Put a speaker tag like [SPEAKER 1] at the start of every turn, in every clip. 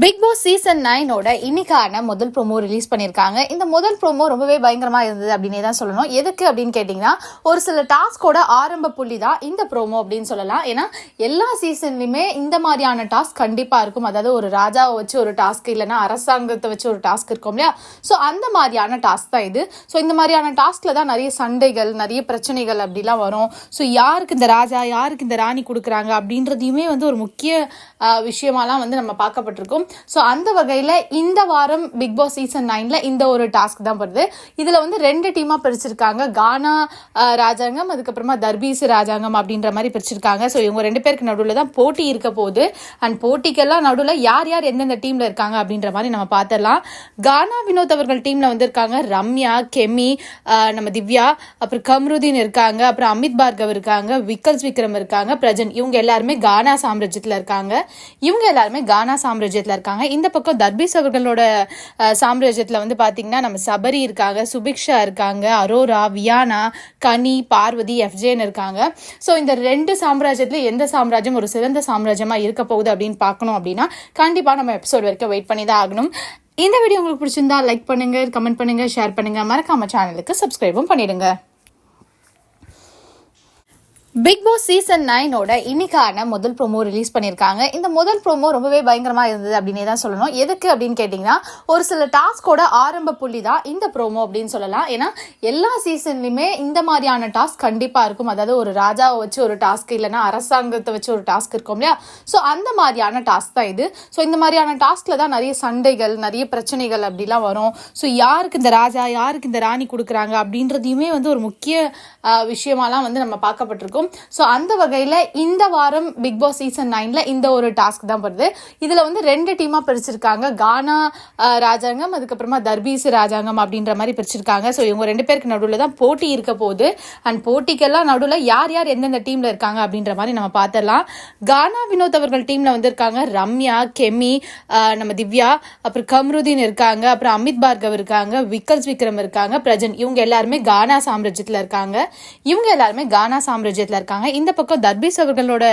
[SPEAKER 1] Big Boss season நைனோட இன்னைக்கான முதல் promo release பண்ணியிருக்காங்க. இந்த முதல் ப்ரோமோ ரொம்பவே பயங்கரமாக இருந்தது அப்படின்னே தான் சொல்லணும். எதுக்கு அப்படின்னு கேட்டிங்கன்னா ஒரு சில டாஸ்கோட ஆரம்ப புள்ளி தான் இந்த ப்ரோமோ அப்படின்னு சொல்லலாம். ஏன்னா எல்லா சீசன்லையுமே இந்த மாதிரியான டாஸ்க் கண்டிப்பாக இருக்கும். அதாவது ஒரு ராஜாவை வச்சு ஒரு டாஸ்க் இல்லைன்னா அரசாங்கத்தை வச்சு ஒரு டாஸ்க் இருக்கும் இல்லையா? ஸோ அந்த மாதிரியான டாஸ்க் தான் இது. ஸோ இந்த மாதிரியான டாஸ்கில் தான் நிறைய சண்டைகள் நிறைய பிரச்சனைகள் அப்படிலாம் வரும். ஸோ யாருக்கு இந்த ராஜா யாருக்கு இந்த ராணி கொடுக்குறாங்க அப்படின்றதையுமே வந்து ஒரு முக்கிய விஷயமாலாம் வந்து நம்ம பார்க்கப்பட்டிருக்கோம். ஸோ அந்த வகையில் இந்த வாரம் பிக் பாஸ் சீசன் நைனில் இந்த ஒரு டாஸ்க் தான் வருது. இதில் வந்து ரெண்டு டீமாக பிரிச்சிருக்காங்க. கானா ராஜாங்கம் அதுக்கப்புறமா தர்பீஸ் ராஜாங்கம் அப்படின்ற மாதிரி பிரிச்சிருக்காங்க. ஸோ இவங்க ரெண்டு பேருக்கு நடுவில் தான் போட்டி இருக்க போகுது. அண்ட் போட்டிக்கெல்லாம் நடுவில் யார் யார் எந்தெந்த டீமில் இருக்காங்க அப்படின்ற மாதிரி நம்ம பார்த்துடலாம் கானா வினோத் அவர்கள் டீமில் வந்திருக்காங்க. ரம்யா கெமி நம்ம திவ்யா அப்புறம் கம்ருதீன் இருக்காங்க. அப்புறம் அமித் பார்கவ் இருக்காங்க. விக்கல்ஸ் விக்ரம் இருக்காங்க. பிரஜன் இவங்க எல்லாருமே கானா சாம்ராஜ்யத்தில் இருக்காங்க. இவங்க எல்லாருமே கானா சாம்ராஜ்யத்தில் இருக்காங்க. இந்த பக்கம் தர்பீஸ் அவர்களோட சாம்ராஜ்யத்தில் வந்து பார்த்தீங்கன்னா நம்ம சபரி இருக்காங்க சுபிக்ஷா இருக்காங்க அரோரா வியானா கனி பார்வதி எஃப்ஜேன்னு இருக்காங்க. ஸோ இந்த ரெண்டு சாம்ராஜ்யத்தில் எந்த சாம்ராஜ்யம் ஒரு சிறந்த சாம்ராஜ்யமாக இருக்க போகுது அப்படின்னு பார்க்கணும் அப்படின்னா கண்டிப்பாக நம்ம எபிசோட் வரைக்கும் வெயிட் பண்ணி தான் ஆகணும். இந்த வீடியோ உங்களுக்கு பிடிச்சிருந்தா லைக் பண்ணுங்கள் கமெண்ட் பண்ணுங்கள் ஷேர் பண்ணுங்கள் மறக்காம சேனலுக்கு சப்ஸ்கிரைபும் பண்ணிடுங்க. பிக் பாஸ் சீசன் நைனோட இன்னைக்கான முதல் ப்ரோமோ ரிலீஸ் பண்ணியிருக்காங்க. இந்த முதல் ப்ரோமோ ரொம்பவே பயங்கரமாக இருந்தது அப்படின்னே தான் சொல்லணும். எதுக்கு அப்படின்னு கேட்டிங்கன்னா ஒரு சில டாஸ்கோட ஆரம்ப புள்ளி தான் இந்த ப்ரோமோ அப்படின்னு சொல்லலாம். ஏன்னா எல்லா சீசன்லையுமே இந்த மாதிரியான டாஸ்க் கண்டிப்பாக இருக்கும். அதாவது ஒரு ராஜாவை வச்சு ஒரு டாஸ்க் இல்லைன்னா அரசாங்கத்தை வச்சு ஒரு டாஸ்க் இருக்கும் இல்லையா? ஸோ அந்த மாதிரியான டாஸ்க் தான் இது. ஸோ இந்த மாதிரியான டாஸ்கில் தான் நிறைய சண்டைகள் நிறைய பிரச்சனைகள் அப்படிலாம் வரும். ஸோ யாருக்கு இந்த ராஜா யாருக்கு இந்த ராணி கொடுக்குறாங்க அப்படின்றதையுமே வந்து ஒரு முக்கிய விஷயமாலாம் வந்து நம்ம பார்க்கப்பட்டிருக்கோம். ஸோ அந்த வகையில் இந்த வாரம் பிக் பாஸ் சீசன் நைனில் இந்த ஒரு டாஸ்க் தான் வருது. இதில் வந்து ரெண்டு டீமாக பிரிச்சிருக்காங்க. கானா ராஜாங்கம் அதுக்கப்புறமா தர்பீஸ் ராஜாங்கம் அப்படின்ற மாதிரி பிரிச்சிருக்காங்க. ஸோ இவங்க ரெண்டு பேருக்கு நடுவில் தான் போட்டி இருக்க போகுது. அண்ட் போட்டிக்கெல்லாம் நடுவில் யார் யார் எந்தெந்த டீமில் இருக்காங்க அப்படின்ற மாதிரி நம்ம பார்த்துடலாம் கானா வினோத் அவர்கள் டீமில் வந்திருக்காங்க. ரம்யா கெமி நம்ம திவ்யா அப்புறம் கம்ருதீன் இருக்காங்க. அப்புறம் அமித் பார்கவ் இருக்காங்க. விக்கல்ஸ் விக்ரம் இருக்காங்க. பிரஜன் இவங்க எல்லாருமே கானா சாம்ராஜ்யத்தில் இருக்காங்க. இவங்க எல்லாருமே கானா சாம்ராஜ்யத்தில் இருக்காங்க. இந்த பக்கம் தர்பீஸ் அவர்களோட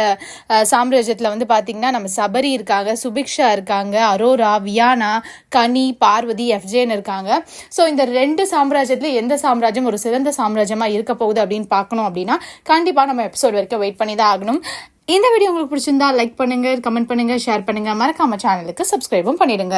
[SPEAKER 1] சாம்ராஜ்யத்தில் வந்து பார்த்தீங்கன்னா நம்ம சபரி இருக்காங்க சுபிக்ஷா இருக்காங்க அரோரா வியானா கனி பார்வதி எஃப்ஜேன்னு இருக்காங்க. ஸோ இந்த ரெண்டு சாம்ராஜ்யத்தில் எந்த சாம்ராஜ்யம் ஒரு சிறந்த சாம்ராஜ்யமாக இருக்க போகுது அப்படின்னு பார்க்கணும் அப்படின்னா கண்டிப்பாக நம்ம எபிசோட் வரைக்கும் வெயிட் பண்ணி தான் ஆகணும். இந்த வீடியோ உங்களுக்கு பிடிச்சிருந்தா லைக் பண்ணுங்கள் கமெண்ட் பண்ணுங்கள் ஷேர் பண்ணுங்க. மறக்காம சேனலுக்கு சப்ஸ்கிரைபும் பண்ணிடுங்க.